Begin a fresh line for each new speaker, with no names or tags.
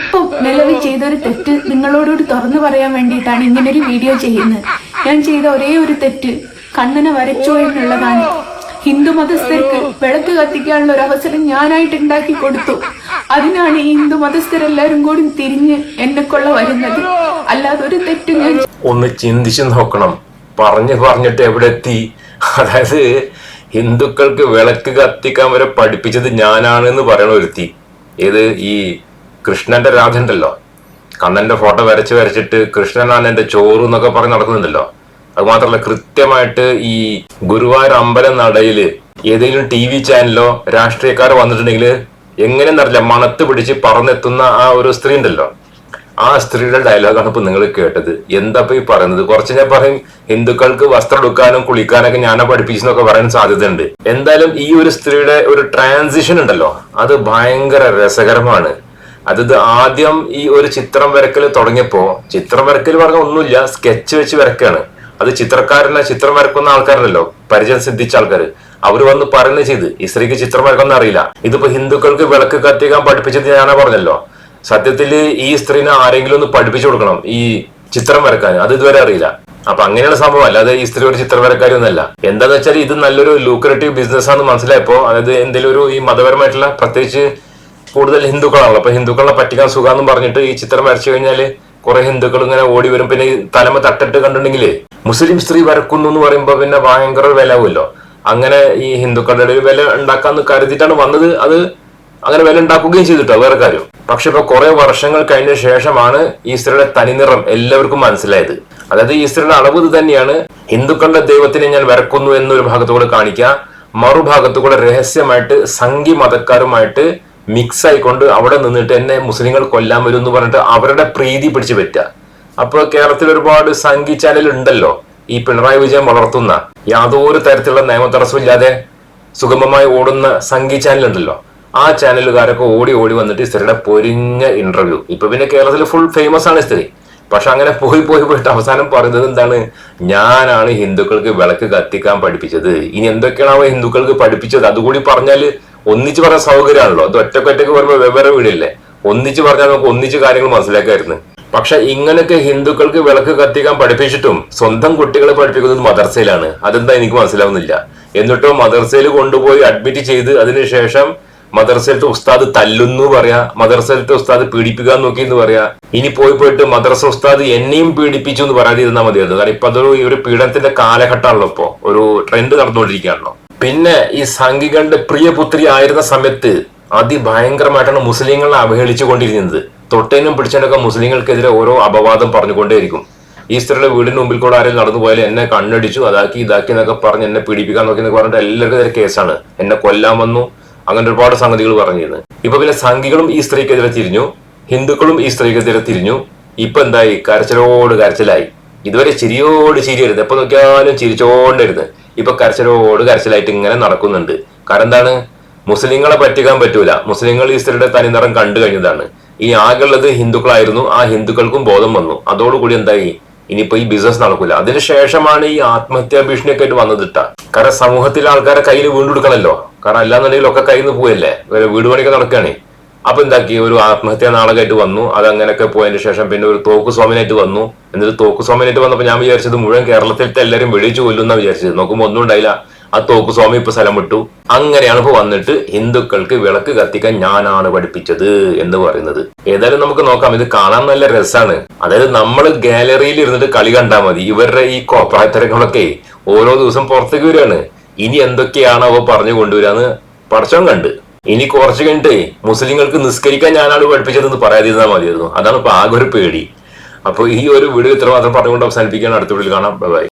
ഇപ്പം നിലവിൽ ചെയ്തൊരു തെറ്റ് നിങ്ങളോടോട് തുറന്നു പറയാൻ വേണ്ടിയിട്ടാണ് ഇങ്ങനൊരു വീഡിയോ ചെയ്യുന്നത്. ഞാൻ ചെയ്ത ഒരേ ഒരു തെറ്റ് കണ്ണനെ വരച്ചോ എന്നുള്ളതാണ്. ഹിന്ദു മതസ്ഥർക്ക് വിളക്ക് കത്തിക്കാനുള്ള ഒരു അവസരം ഞാനായിട്ട് ഉണ്ടാക്കി കൊടുത്തു. അതിനാണ് ഈ ഹിന്ദു മതസ്ഥരെല്ലാരും കൂടി തിരിഞ്ഞ് എന്നെ കൊള്ള വരുന്നത്. അല്ലാതെ ഒരു തെറ്റ് ഞാൻ
ഒന്ന് ചിന്തിച്ചു നോക്കണം. പറഞ്ഞു പറഞ്ഞിട്ട് എവിടെ എത്തി? അതായത് ഹിന്ദുക്കൾക്ക് വിളക്ക് കത്തിക്കാൻ വരെ പഠിപ്പിച്ചത് ഞാനാണ് എന്ന് പറയണ ഒരുത്തി. ഏത് ഈ കൃഷ്ണന്റെ രാധണ്ടല്ലോ കണ്ണന്റെ ഫോട്ടോ വരച്ച് വരച്ചിട്ട് കൃഷ്ണനാണ് എന്റെ ചോറ് എന്നൊക്കെ പറഞ്ഞ് നടക്കുന്നുണ്ടല്ലോ. അത് മാത്രമല്ല കൃത്യമായിട്ട് ഈ ഗുരുവായൂർ അമ്പലം നടയിൽ ഏതെങ്കിലും ടി വി ചാനലോ രാഷ്ട്രീയക്കാരോ വന്നിട്ടുണ്ടെങ്കിൽ എങ്ങനെയെന്നറിയില്ല മണത്ത് പിടിച്ച് പറന്നെത്തുന്ന ആ ഒരു സ്ത്രീ ഉണ്ടല്ലോ. ആ സ്ത്രീയുടെ ഡയലോഗാണ് ഇപ്പൊ നിങ്ങൾ കേട്ടത്. എന്താ ഇപ്പൊ ഈ പറയുന്നത്? കുറച്ച് ഞാൻ പറയും ഹിന്ദുക്കൾക്ക് വസ്ത്രം എടുക്കാനും കുളിക്കാനൊക്കെ ഞാനെ പഠിപ്പിച്ചെന്നൊക്കെ പറയാൻ സാധ്യതയുണ്ട്. എന്തായാലും ഈ ഒരു സ്ത്രീയുടെ ഒരു ട്രാൻസിഷൻ ഉണ്ടല്ലോ. അത് ഭയങ്കര രസകരമാണ്. അതായത് ആദ്യം ഈ ഒരു ചിത്രം വരക്കൽ തുടങ്ങിയപ്പോ ചിത്രം വരക്കൽ പറഞ്ഞ ഒന്നുമില്ല സ്കെച്ച് വെച്ച് വരക്കാണ്. അത് ചിത്രക്കാരനെ ചിത്രം വരക്കുന്ന ആൾക്കാരല്ലോ പരിചയം സിദ്ധിച്ച ആൾക്കാർ അവർ വന്ന് പറയുന്നത് ചെയ്ത് ഈ സ്ത്രീക്ക് ചിത്രം വരക്കൊന്നും അറിയില്ല. ഇതിപ്പോ ഹിന്ദുക്കൾക്ക് വിളക്ക് കത്തിക്കാൻ പഠിപ്പിച്ചത് ഞാനാ പറഞ്ഞല്ലോ. സത്യത്തിൽ ഈ സ്ത്രീനെ ആരെങ്കിലും ഒന്ന് പഠിപ്പിച്ചു കൊടുക്കണം ഈ ചിത്രം വരക്കാൻ. അത് ഇതുവരെ അറിയില്ല. അപ്പൊ അങ്ങനെയുള്ള സംഭവം അല്ലാതെ ഈ സ്ത്രീ ഒരു ചിത്രം വരക്കാരി ഒന്നല്ല എന്താന്ന് വെച്ചാൽ ഇത് നല്ലൊരു ലൂക്രേറ്റീവ് ബിസിനസ് ആണെന്ന് മനസ്സിലായപ്പോ അതായത് എന്തെങ്കിലും ഒരു ഈ മതപരമായിട്ടുള്ള പ്രത്യേകിച്ച് കൂടുതൽ ഹിന്ദുക്കളാണല്ലോ. അപ്പൊ ഹിന്ദുക്കളെ പറ്റിക്കാൻ സുഖാന്നും പറഞ്ഞിട്ട് ഈ ചിത്രം വരച്ചു കഴിഞ്ഞാൽ കുറെ ഹിന്ദുക്കൾ ഇങ്ങനെ ഓടി വരും. പിന്നെ തലമ തട്ടിട്ട് കണ്ടിട്ടുണ്ടെങ്കിൽ മുസ്ലിം സ്ത്രീ വരക്കുന്നു എന്ന് പറയുമ്പോ പിന്നെ ഭയങ്കര വിലവുമല്ലോ. അങ്ങനെ ഈ ഹിന്ദുക്കളുടെ ഇടയിൽ വില ഉണ്ടാക്കാന്ന് കരുതിയിട്ടാണ് വന്നത്. അത് അങ്ങനെ വില ഉണ്ടാക്കുകയും ചെയ്തിട്ടോ വേറെ കാര്യം. പക്ഷെ ഇപ്പൊ കുറെ വർഷങ്ങൾ കഴിഞ്ഞ ശേഷമാണ് ഈ സ്ത്രീയുടെ തനിനിറം എല്ലാവർക്കും മനസ്സിലായത്. അതായത് ഈ സ്ത്രീയുടെ അളവ് തന്നെയാണ്. ഹിന്ദുക്കളുടെ ദൈവത്തിനെ ഞാൻ വരക്കുന്നു എന്നൊരു ഭാഗത്തുകൂടെ കാണിക്കുക മറുഭാഗത്തുകൂടെ രഹസ്യമായിട്ട് സംഘി മതക്കാരുമായിട്ട് മിക്സ് ആയിക്കൊണ്ട് അവിടെ നിന്നിട്ട് എന്നെ മുസ്ലിങ്ങൾ കൊല്ലാൻ വരും എന്ന് പറഞ്ഞിട്ട് അവരുടെ പ്രീതി പിടിച്ചു പറ്റുക. അപ്പൊ കേരളത്തിൽ ഒരുപാട് സംഘി ചാനൽ ഉണ്ടല്ലോ. ഈ പിണറായി വിജയൻ വളർത്തുന്ന യാതൊരു തരത്തിലുള്ള നിയമ തടസ്സമില്ലാതെ സുഗമമായി ഓടുന്ന സംഘി ചാനൽ ഉണ്ടല്ലോ. ആ ചാനലുകാരൊക്കെ ഓടി ഓടി വന്നിട്ട് സ്ത്രീയുടെ പൊരിഞ്ഞ ഇന്റർവ്യൂ ഇപ്പൊ പിന്നെ കേരളത്തിൽ ഫുൾ ഫേമസ് ആണ് സ്ത്രീ പക്ഷെ അങ്ങനെ പോയി പോയി പോയിട്ട് അവസാനം പറയുന്നത് എന്താണ്? ഞാനാണ് ഹിന്ദുക്കൾക്ക് വിളക്ക് കത്തിക്കാൻ പഠിപ്പിച്ചത്. ഇനി എന്തൊക്കെയാണ് അവ ഹിന്ദുക്കൾക്ക് പഠിപ്പിച്ചത്? അതുകൂടി പറഞ്ഞാൽ ഒന്നിച്ച് പറയാൻ സൗകര്യമാണല്ലോ. അത് ഒറ്റക്കൊറ്റക്ക് പറയുമ്പോൾ വെവ്വേറെ വീടില്ലേ? ഒന്നിച്ച് പറഞ്ഞാൽ നമുക്ക് ഒന്നിച്ച് കാര്യങ്ങൾ മനസ്സിലാക്കായിരുന്നു. പക്ഷെ ഇങ്ങനെയൊക്കെ ഹിന്ദുക്കൾക്ക് വിളക്ക് കത്തിക്കാൻ പഠിപ്പിച്ചിട്ടും സ്വന്തം കുട്ടികളെ പഠിപ്പിക്കുന്നത് മദർസയിലാണ്. അതെന്താ എനിക്ക് മനസ്സിലാവുന്നില്ല. എന്നിട്ടോ മദർസയിൽ കൊണ്ടുപോയി അഡ്മിറ്റ് ചെയ്ത് അതിനുശേഷം മദർസയിലത്തെ ഉസ്താദ് തല്ലുന്നു പറയാ മദർസയിലത്തെ ഉസ്താദ് പീഡിപ്പിക്കാൻ നോക്കി എന്ന് പറയാ. ഇനി പോയി പോയിട്ട് മദർസ ഉസ്താദ് എന്നെയും പീഡിപ്പിച്ചു എന്ന് പറയാതിരുന്നാൽ മതിയായിരുന്നു. കാരണം ഇപ്പൊ അതൊരു ഈ ഒരു പീഡനത്തിന്റെ കാലഘട്ടമാണല്ലോ ഇപ്പോ. ഒരു ട്രെൻഡ് നടന്നുകൊണ്ടിരിക്കുകയാണല്ലോ. പിന്നെ ഈ സംഘികളുടെ പ്രിയപുത്രി ആയിരുന്ന സമയത്ത് അതിഭയങ്കരമായിട്ടാണ് മുസ്ലിങ്ങളെ അവഹേളിച്ചു കൊണ്ടിരുന്നത്. തൊട്ടേനും പിടിച്ചതിനൊക്കെ മുസ്ലിങ്ങൾക്കെതിരെ ഓരോ അപവാദം പറഞ്ഞുകൊണ്ടേയിരിക്കും. ഈ സ്ത്രീയുടെ വീടിന് മുമ്പിൽ കൂടെ ആരെങ്കിലും നടന്നു പോയാൽ എന്നെ കണ്ണടിച്ചു അതാക്കി ഇതാക്കി എന്നൊക്കെ പറഞ്ഞ് എന്നെ പീഡിപ്പിക്കാൻ നോക്കി എന്നൊക്കെ പറഞ്ഞിട്ട് എല്ലാവർക്കും കേസാണ്. എന്നെ കൊല്ലാൻ വന്നു അങ്ങനെ ഒരുപാട് സംഗതികൾ പറഞ്ഞിരുന്നു. ഇപ്പൊ പിന്നെ സംഘികളും ഈ സ്ത്രീക്കെതിരെ തിരിഞ്ഞു ഹിന്ദുക്കളും ഈ സ്ത്രീക്കെതിരെ തിരിഞ്ഞു. ഇപ്പൊ എന്തായി? കരച്ചിലോട് കരച്ചിലായി. ഇതുവരെ ചിരിയോട് ചിരിയരുത്. എപ്പോ നോക്കിയാലും ചിരിച്ചോണ്ടിരുന്ന് ഇപ്പൊ കരച്ചിലോട് കരച്ചിലായിട്ട് ഇങ്ങനെ നടക്കുന്നുണ്ട്. കാരണം എന്താണ്? മുസ്ലിങ്ങളെ പറ്റിക്കാൻ പറ്റൂല. മുസ്ലിങ്ങൾ ഈ സ്ത്രീയുടെ തനിനിറം കണ്ടു കഴിഞ്ഞതാണ്. ഈ ആകെയുള്ളത് ഹിന്ദുക്കളായിരുന്നു. ആ ഹിന്ദുക്കൾക്കും ബോധം വന്നു. അതോടുകൂടി എന്തായി? ഇനിയിപ്പോ ഈ ബിസിനസ് നടക്കൂല. അതിനുശേഷമാണ് ഈ ആത്മഹത്യാ ഭീഷണിയൊക്കെ ആയിട്ട് വന്നത് ഇട്ട കാരണം സമൂഹത്തിലെ ആൾക്കാരെ കയ്യിൽ വീണ്ടെടുക്കണല്ലോ. കാരണം അല്ലാന്നുണ്ടെങ്കിൽ ഒക്കെ കയ്യിൽ നിന്ന് പോയല്ലേ വീട് പണിയൊക്കെ നടക്കുകയാണ് അപ്പൊ എന്താക്കി? ഒരു ആത്മഹത്യാ നാടകമായിട്ട് വന്നു. അതങ്ങനെയൊക്കെ പോയതിന് ശേഷം പിന്നെ ഒരു തോക്ക് സ്വാമിനായിട്ട് വന്നു. എന്നിട്ട് തോക്ക് സ്വാമിനായിട്ട് വന്നപ്പോ ഞാൻ വിചാരിച്ചത് മുഴുവൻ കേരളത്തിലത്തെ എല്ലാവരും വിളിച്ചു കൊല്ലുന്ന വിചാരിച്ചത്. നോക്കുമ്പോ ഒന്നും ഉണ്ടായില്ല. ആ തോക്കുസ്വാമി ഇപ്പൊ സ്ഥലം വിട്ടു. അങ്ങനെയാണ് ഇപ്പൊ വന്നിട്ട് ഹിന്ദുക്കൾക്ക് വിളക്ക് കത്തിക്കാൻ ഞാനാണ് പഠിപ്പിച്ചത് എന്ന് പറയുന്നത്. ഏതായാലും നമുക്ക് നോക്കാം. ഇത് കാണാൻ നല്ല രസമാണ് അതായത് നമ്മൾ ഗാലറിയിൽ ഇരുന്നിട്ട് കളി കണ്ടാൽ മതി. ഇവരുടെ ഈ കോപ്രായത്തരങ്ങളൊക്കെ ഓരോ ദിവസം പുറത്തേക്ക് വരികയാണ്. ഇനി എന്തൊക്കെയാണ് അവ പറഞ്ഞു കൊണ്ടുവരാന്ന് പടച്ചോൻ കണ്ട്. ഇനി കുറച്ച് കഴിഞ്ഞിട്ട് മുസ്ലിങ്ങൾക്ക് നിസ്കരിക്കാൻ ഞാനാണ് പഠിപ്പിച്ചതെന്ന് പറയാതിരുന്നാൽ മതിയായിരുന്നു. അതാണ് ഇപ്പൊ ആകെ ഒരു പേടി. അപ്പൊ ഈ ഒരു വീഡിയോ ഇത്രമാത്രം പറഞ്ഞുകൊണ്ട് അവസാനിപ്പിക്കുകയാണ്. അടുത്ത വീഡിയോയിൽ കാണാം. ബൈ